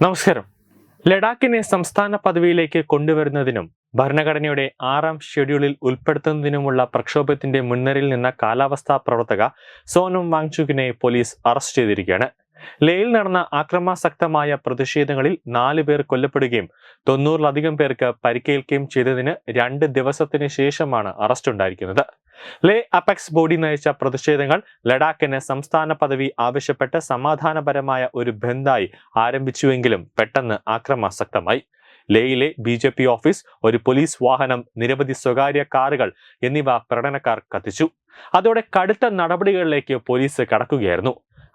നമസ്കാരം. ലഡാക്കിനെ സംസ്ഥാന പദവിയിലേക്ക് കൊണ്ടുവരുന്നതിനും ഭരണഘടനയുടെ ആറാം ഷെഡ്യൂളിൽ ഉൾപ്പെടുത്തുന്നതിനുമുള്ള പ്രക്ഷോഭത്തിന്റെ മുൻനിരയിൽ നിന്ന കാലാവസ്ഥാ പ്രവർത്തക സോനം വാങ്ചുകിനെ പോലീസ് അറസ്റ്റ് ചെയ്തിരിക്കുകയാണ്. ലേയിൽ നടന്ന അക്രമാസക്തമായ പ്രതിഷേധങ്ങളിൽ നാല് പേർ കൊല്ലപ്പെടുകയും തൊണ്ണൂറിലധികം പേർക്ക് പരിക്കേൽക്കുകയും ചെയ്തതിന് രണ്ട് ദിവസത്തിന് ശേഷമാണ് അറസ്റ്റ് ഉണ്ടായിരിക്കുന്നത്. ലേ അപെക്സ് ബോഡി നയിച്ച പ്രതിഷേധങ്ങൾ ലഡാക്കിന് സംസ്ഥാന പദവി ആവശ്യപ്പെട്ട് സമാധാനപരമായ ഒരു ബന്ധായി ആരംഭിച്ചുവെങ്കിലും പെട്ടെന്ന് ആക്രമാസക്തമായി ലേയിലെ ബി ജെ പി ഓഫീസ് ഒരു പോലീസ് വാഹനം നിരവധി സ്വകാര്യ കാറുകൾ എന്നിവ പ്രകടനക്കാർ കത്തിച്ചു. അതോടെ കടുത്ത നടപടികളിലേക്ക് പോലീസ് കടക്കുകയായിരുന്നു.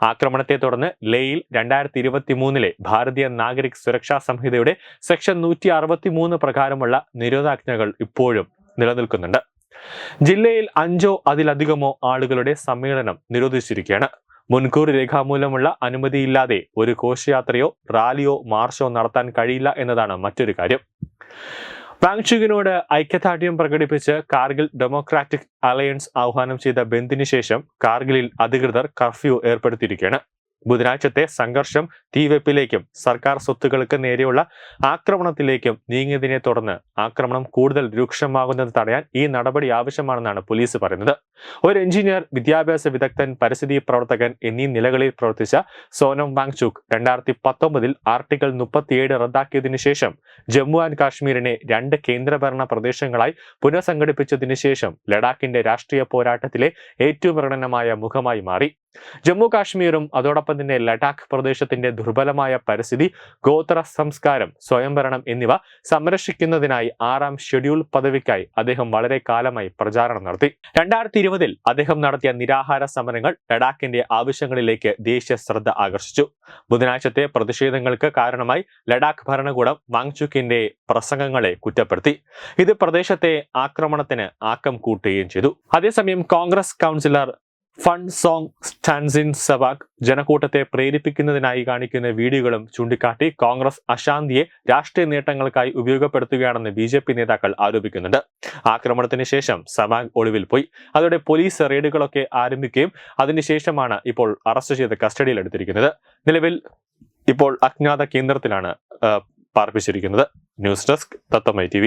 ആക്രമണത്തെ തുടർന്ന് ലേയിൽ രണ്ടായിരത്തി ഇരുപത്തി മൂന്നിലെ ഭാരതീയ നാഗരിക് സുരക്ഷാ സംഹിതയുടെ സെക്ഷൻ നൂറ്റി അറുപത്തി മൂന്ന് പ്രകാരമുള്ള നിരോധാജ്ഞകൾ ഇപ്പോഴും നിലനിൽക്കുന്നുണ്ട്. ജില്ലയിൽ അഞ്ചോ അതിലധികമോ ആളുകളുടെ സമ്മേളനം നിരോധിച്ചിരിക്കുകയാണ്. മുൻകൂർ രേഖാമൂലമുള്ള അനുമതിയില്ലാതെ ഒരു ഘോഷയാത്രയോ റാലിയോ മാർച്ചോ നടത്താൻ കഴിയില്ല എന്നതാണ് മറ്റൊരു കാര്യം. വാങ്ഷുഗിനോട് ഐക്യദാർഢ്യം പ്രകടിപ്പിച്ച് കാർഗിൽ ഡെമോക്രാറ്റിക് അലയൻസ് ആഹ്വാനം ചെയ്ത ബന്ദിന് ശേഷം കാർഗിലിൽ അധികൃതർ കർഫ്യൂ ഏർപ്പെടുത്തിയിരിക്കുകയാണ്. ബുധനാഴ്ചത്തെ സംഘർഷം തീവെപ്പിലേക്കും സർക്കാർ സ്വത്തുക്കൾക്ക് നേരെയുള്ള ആക്രമണത്തിലേക്കും നീങ്ങിയതിനെ തുടർന്ന് ആക്രമണം കൂടുതൽ രൂക്ഷമാകുന്നത് തടയാൻ ഈ നടപടി ആവശ്യമാണെന്നാണ് പോലീസ് പറയുന്നത്. ഒരു എഞ്ചിനീയർ വിദ്യാഭ്യാസ വിദഗ്ധൻ പരിസ്ഥിതി പ്രവർത്തകൻ എന്നീ നിലകളിൽ പ്രവർത്തിച്ച സോനം വാങ്ചുക് രണ്ടായിരത്തി പത്തൊമ്പതിൽ ആർട്ടിക്കിൾ മുപ്പത്തിയേഴ് റദ്ദാക്കിയതിനു ശേഷം ജമ്മു ആൻഡ് കാശ്മീരിനെ രണ്ട് കേന്ദ്രഭരണ പ്രദേശങ്ങളായി പുനഃസംഘടിപ്പിച്ചതിനു ശേഷം ലഡാക്കിന്റെ രാഷ്ട്രീയ പോരാട്ടത്തിലെ ഏറ്റവും പ്രകടനമായ മുഖമായി മാറി. ജമ്മു കാശ്മീരും അതോടൊപ്പം തന്നെ ലഡാക്ക് പ്രദേശത്തിന്റെ ദുർബലമായ പരിസ്ഥിതി ഗോത്ര സംസ്കാരം സ്വയംഭരണം എന്നിവ സംരക്ഷിക്കുന്നതിനായി ആറാം ഷെഡ്യൂൾ പദവിക്കായി അദ്ദേഹം വളരെ കാലമായി പ്രചാരണം നടത്തി. രണ്ടായിരത്തി ഇരുപതിൽ അദ്ദേഹം നടത്തിയ നിരാഹാര സമരങ്ങൾ ലഡാക്കിന്റെ ആവശ്യങ്ങളിലേക്ക് ദേശീയ ശ്രദ്ധ ആകർഷിച്ചു. ബുധനാഴ്ചത്തെ പ്രതിഷേധങ്ങൾക്ക് കാരണമായി ലഡാക്ക് ഭരണകൂടം വാങ്ചുക്കിന്റെ പ്രസംഗങ്ങളെ കുറ്റപ്പെടുത്തി. ഇത് പ്രദേശത്തെ ആക്രമണത്തിന് ആക്കം കൂട്ടുകയും ചെയ്തു. അതേസമയം Congress councillor fun song stance in Sabakh ജനക്കൂട്ടത്തെ പ്രേരിപ്പിക്കുന്നതിനായി കാണിക്കുന്ന വീഡിയോകളും ചൂണ്ടിക്കാട്ടി കോൺഗ്രസ് അശാന്തിയെ രാഷ്ട്രീയ നേട്ടങ്ങൾക്കായി ഉപയോഗപ്പെടുത്തുകയാണെന്ന് ബി ജെ പി നേതാക്കൾ ആരോപിക്കുന്നുണ്ട്. ആക്രമണത്തിന് ശേഷം സബാഗ് ഒളിവിൽ പോയി. അതോടെ പോലീസ് റെയ്ഡുകളൊക്കെ ആരംഭിക്കുകയും അതിനുശേഷമാണ് ഇപ്പോൾ അറസ്റ്റ് ചെയ്ത് കസ്റ്റഡിയിലെടുത്തിരിക്കുന്നത് നിലവിൽ ഇപ്പോൾ അജ്ഞാത കേന്ദ്രത്തിലാണ് പാർപ്പിച്ചിരിക്കുന്നത്. News desk Thathamma T